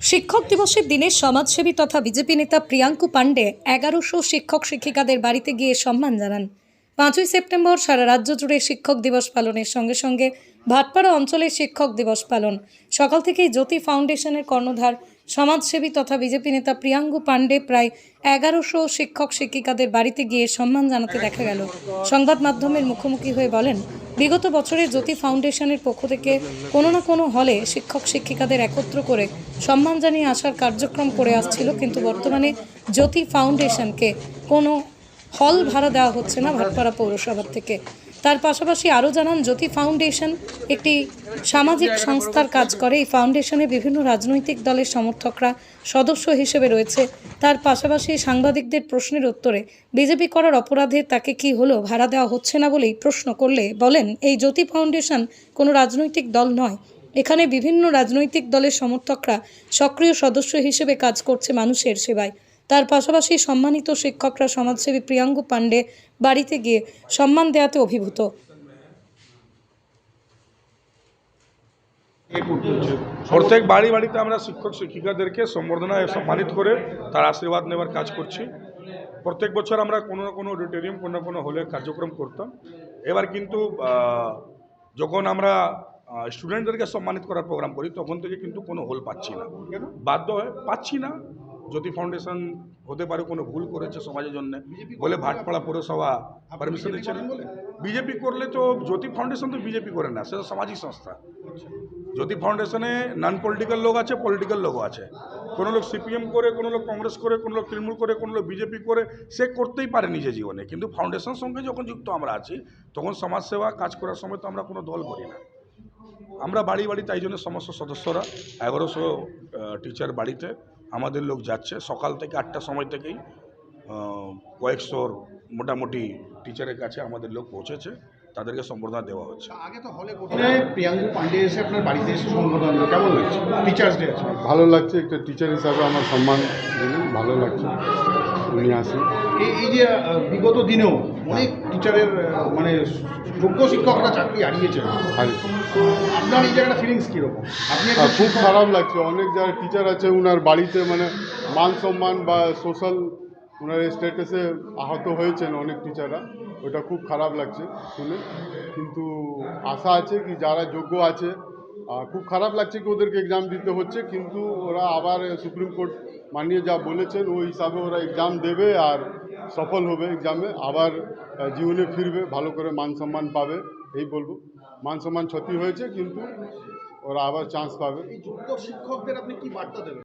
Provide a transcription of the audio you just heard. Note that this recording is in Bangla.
শিক্ষক দিবসের দিনে সমাজসেবী তথা বিজেপি নেতা প্রিয়াঙ্কু পাণ্ডে এগারোশো শিক্ষক শিক্ষিকাদের বাড়িতে গিয়ে সম্মান জানান। পাঁচই সেপ্টেম্বর সারা রাজ্য জুড়ে শিক্ষক দিবস পালনের সঙ্গে সঙ্গে ভাটপাড়া অঞ্চলে শিক্ষক দিবস পালন। সকাল থেকেই জ্যোতি ফাউন্ডেশনের কর্ণধার সমাজসেবী তথা বিজেপি নেতা প্রিয়াঙ্কু পাণ্ডে প্রায় এগারোশো শিক্ষক শিক্ষিকাদের বাড়িতে গিয়ে সম্মান জানাতে দেখা গেল। সংবাদ মাধ্যমের মুখোমুখি হয়ে বলেন বিগত বছরে জ্যোতি ফাউন্ডেশনের পক্ষ থেকে কোনো না কোনো হলে শিক্ষক শিক্ষিকাদের একত্র করে সম্মান জানিয়ে আসার কার্যক্রম করে আসছিল, কিন্তু বর্তমানে জ্যোতি ফাউন্ডেশনকে কোনো হল ভাড়া দেওয়া হচ্ছে না ভাটপাড়া পৌরসভার থেকে। তার পাশাপাশি আরও জানান, জ্যোতি ফাউন্ডেশন একটি সামাজিক সংস্থার কাজ করে। এই ফাউন্ডেশনে বিভিন্ন রাজনৈতিক দলের সমর্থকরা সদস্য হিসেবে রয়েছে। তার পাশাপাশি সাংবাদিকদের প্রশ্নের উত্তরে, বিজেপি করার অপরাধে তাকে কি হলো ভাড়া দেওয়া হচ্ছে না বলেই প্রশ্ন করলে বলেন, এই জ্যোতি ফাউন্ডেশন কোনো রাজনৈতিক দল নয়। এখানে বিভিন্ন রাজনৈতিক দলের সমর্থকরা সক্রিয় সদস্য হিসেবে কাজ করছে মানুষের সেবায়। তার পাশাপাশি সম্মানিত শিক্ষকরা সমাজসেবী প্রিয়াঙ্গু পাণ্ডে বাড়িতে গিয়ে সম্মান দেওয়াতে অভিভূত। প্রত্যেক বাড়ি বাড়িতে আমরা শিক্ষক, শিক্ষিকাদেরকে সম্বর্ধনায় সম্মানিত করে তার আশীর্বাদ নেওয়ার কাজ করছি। প্রত্যেক বছর আমরা কোনো না কোনো অডিটোরিয়াম, কোনো না কোনো হলে কার্যক্রম করতাম। এবার কিন্তু যখন আমরা স্টুডেন্টদেরকে সম্মানিত করার প্রোগ্রাম করি, তখন থেকে কিন্তু কোনো হোল পাচ্ছি না। বাধ্য হয়ে পাচ্ছি না। জ্যোতি ফাউন্ডেশন হতে পারে কোনো ভুল করেছে সমাজের জন্য বলে ভাটপাড়া পৌরসভা পারমিশন দিচ্ছে না বিজেপি করলে তো জ্যোতি ফাউন্ডেশন তো বিজেপি করে না সেটা সামাজিক সংস্থা। জ্যোতি ফাউন্ডেশনে নন পলিটিক্যাল লোক আছে পলিটিক্যাল লোকও আছে। কোনো লোক সিপিএম করে কোনো লোক কংগ্রেস করে কোনো লোক তৃণমূল করে কোনো লোক বিজেপি করে সে করতেই পারে নিজের জীবনে। কিন্তু ফাউন্ডেশন সঙ্গে যখন যুক্ত আমরা আছি তখন সমাজসেবা কাজ করার সময় তো আমরা কোনো দল করি না। আমরা বাড়ি বাড়ি তাই জন্য সমস্ত সদস্যরা এগারোশো টিচার বাড়িতে আমাদের লোক যাচ্ছে। সকাল থেকে আটটা সময় থেকেই কয়েকশোর মোটামুটি টিচারের কাছে আমাদের লোক পৌঁছেছে। তাদেরকে সম্বর্ধনা দেওয়া হচ্ছে। আগে তো হলে কোথায় প্রিয়াঙ্কু পান্ডে এসে আপনার বাড়িতে এসে সম্বর্ধনা দিল। কেমন লাগছে? টিচার্স ডে ভালো লাগছে একটা টিচার হিসাবে আমার সম্মান দিলেন ভালো লাগছে। উনি আসেন এই এই যে বিগত দিনেও অনেক টিচারের মানে যোগ্য শিক্ষকরা চাকরি হারিয়েছেন। আপনার এই জায়গাটা ফিলিংস কীরকম? আপনি খুব খারাপ লাগছে। অনেক যারা টিচার আছে ওনার বাড়িতে মানে মান সম্মান বা সোশ্যাল ওনার স্ট্যাটাসে আহত হয়েছেন অনেক টিচাররা ওটা খুব খারাপ লাগছে শুনে। কিন্তু আশা আছে কি যারা যোগ্য আছে খুব খারাপ লাগছে কি ওদেরকে এক্সাম দিতে হচ্ছে, কিন্তু ওরা আবার সুপ্রিম কোর্ট মানিয়ে যা বলেছেন, ওই হিসাবে ওরা এক্সাম দেবে আর সফল হবে এক্সামে আবার জীবনে ফিরবে, ভালো করে মান সম্মান পাবে, এই বলব। মান সম্মান ক্ষতি হয়েছে, কিন্তু ওরা আবার চান্স পাবে। শিক্ষকদের আপনি কি বার্তা দেবেন?